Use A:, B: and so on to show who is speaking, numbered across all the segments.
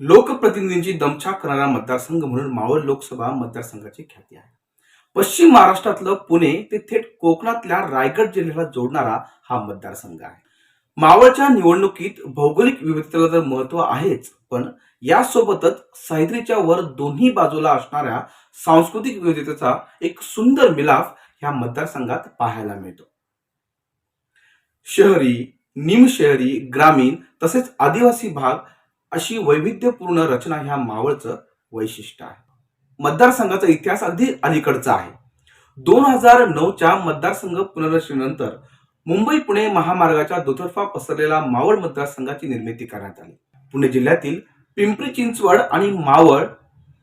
A: लोकप्रतिनिधींची दमछाक करणारा मतदारसंघ म्हणून मावळ लोकसभा मतदारसंघाची ख्याती आहे. पश्चिम महाराष्ट्रातलं पुणे ते थेट कोकणातल्या रायगड जिल्ह्याला जोडणारा हा मतदारसंघ आहे. मावळच्या निवडणुकीत भौगोलिक विविधतेला तर महत्त्व आहेच पण यासोबतच सह्याद्रीच्या वर दोन्ही बाजूला असणाऱ्या सांस्कृतिक विविधतेचा एक सुंदर मिलाफ ह्या मतदारसंघात पाहायला मिळतो. शहरी निमशहरी ग्रामीण तसेच आदिवासी भाग अशी वैविध्यपूर्ण रचना ह्या मावळचं वैशिष्ट्य आहे. मतदारसंघाचा इतिहास अगदी अलीकडचा आहे. दोन हजार नऊच्या मतदारसंघ पुनर्रचनेनंतर मुंबई पुणे महामार्गाच्या दुतर्फा पसरलेला मावळ मतदारसंघाची निर्मिती करण्यात आली. पुणे जिल्ह्यातील पिंपरी चिंचवड आणि मावळ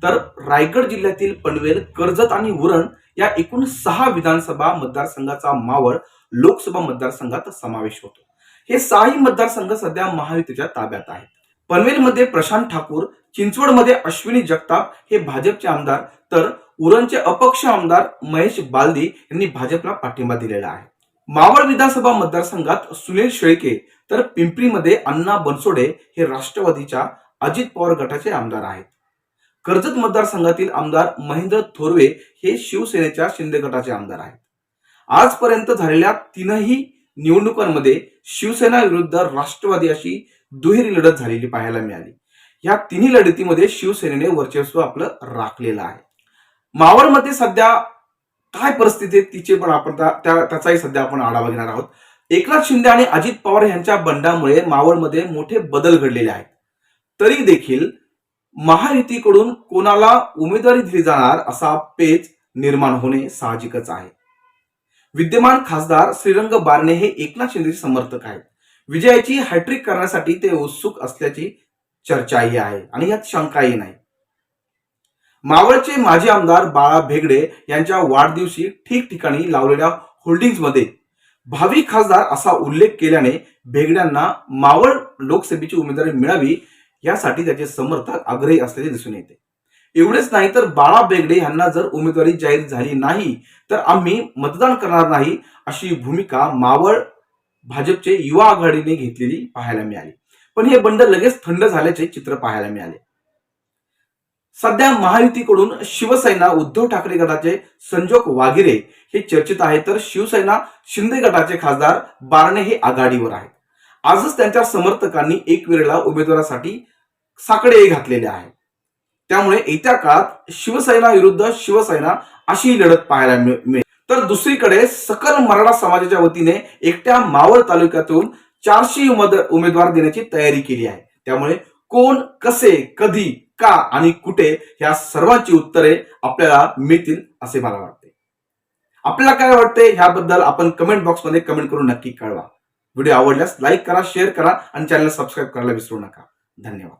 A: तर रायगड जिल्ह्यातील पनवेल कर्जत आणि उरण या एकूण सहा विधानसभा मतदारसंघाचा मावळ लोकसभा मतदारसंघात समावेश होतो. हे सहाही मतदारसंघ सध्या महायुतीच्या ताब्यात आहेत. पनवेलमध्ये प्रशांत ठाकूर चिंचवडमध्ये अश्विनी जगताप हे भाजपचे आमदार तर उरणचे अपक्ष आमदार महेश बालदी यांनी भाजपला पाठिंबा दिलेला आहे. मावळ विधानसभा मतदारसंघात सुनील शेळके तर पिंपरीमध्ये अण्णा बनसोडे हे राष्ट्रवादीच्या अजित पवार गटाचे आमदार आहेत. कर्जत मतदारसंघातील आमदार महेंद्र थोरवे हे शिवसेनेच्या शिंदे गटाचे आमदार आहेत. आजपर्यंत झालेल्या तीनही निवडणुकांमध्ये शिवसेना विरुद्ध राष्ट्रवादी अशी दुहेरी लढत झालेली पाहायला मिळाली. या तिन्ही लढतीमध्ये शिवसेनेने वर्चस्व आपलं राखलेलं आहे. मावळमध्ये सध्या काय परिस्थिती आहे तिचे पण आपण त्या- त्याचाही सध्या आपण आढावा घेणार आहोत. एकनाथ शिंदे आणि अजित पवार यांच्या बंडामुळे मावळमध्ये मोठे बदल घडलेले आहेत. तरी देखील महायुतीकडून कोणाला उमेदवारी दिली जाणार असा पेच निर्माण होणे साहजिकच आहे. विद्यमान खासदार श्रीरंग बारणे हे एकनाथ शिंदेचे समर्थक आहेत. विजयाची हॅट्रिक करण्यासाठी ते उत्सुक असल्याची चर्चाही आहे आणि यात शंकाही नाही. मावळचे माजी आमदार बाळा भेगडे यांच्या वाढदिवशी ठिकठिकाणी लावलेल्या होल्डिंग्समध्ये भावी खासदार असा उल्लेख केल्याने भेगड्यांना मावळ लोकसभेची उमेदवारी मिळावी यासाठी त्याचे समर्थक आग्रही असल्याचे दिसून येते. एवढेच नाही तर बाळा बेगडे यांना जर उमेदवारी जाहीर झाली नाही तर आम्ही मतदान करणार नाही अशी भूमिका मावळ भाजपचे युवा आघाडीने घेतलेली पाहायला मिळाली. पण हे बंड लगेच थंड झाल्याचे चित्र पाहायला मिळाले. सध्या महायुतीकडून शिवसेना उद्धव ठाकरे गटाचे संजोग वागिरे हे चर्चेत आहे तर शिवसेना शिंदे गटाचे खासदार बारणे हे आघाडीवर आहेत. आजच त्यांच्या समर्थकांनी एक वेळेला उमेदवारासाठी साकडे घातलेले आहे त्यामुळे येत्या काळात शिवसेना विरुद्ध शिवसेना अशी ही लढत पाहायला मिळ- मिळेल. तर दुसरीकडे सकल मराठा समाजाच्या वतीने एकट्या मावळ तालुक्यातून चारशे उमेदवार देण्याची तयारी केली आहे. त्यामुळे कोण कसे कधी का आणि कुठे ह्या सर्वांची उत्तरे आपल्याला मिळतील असे मला वाटते. आपल्याला काय वाटते ह्याबद्दल आपण कमेंट बॉक्समध्ये कमेंट करून नक्की कळवा. व्हिडिओ आवडल्यास लाईक करा शेअर करा आणि चॅनल सबस्क्राईब करायला विसरू नका. धन्यवाद.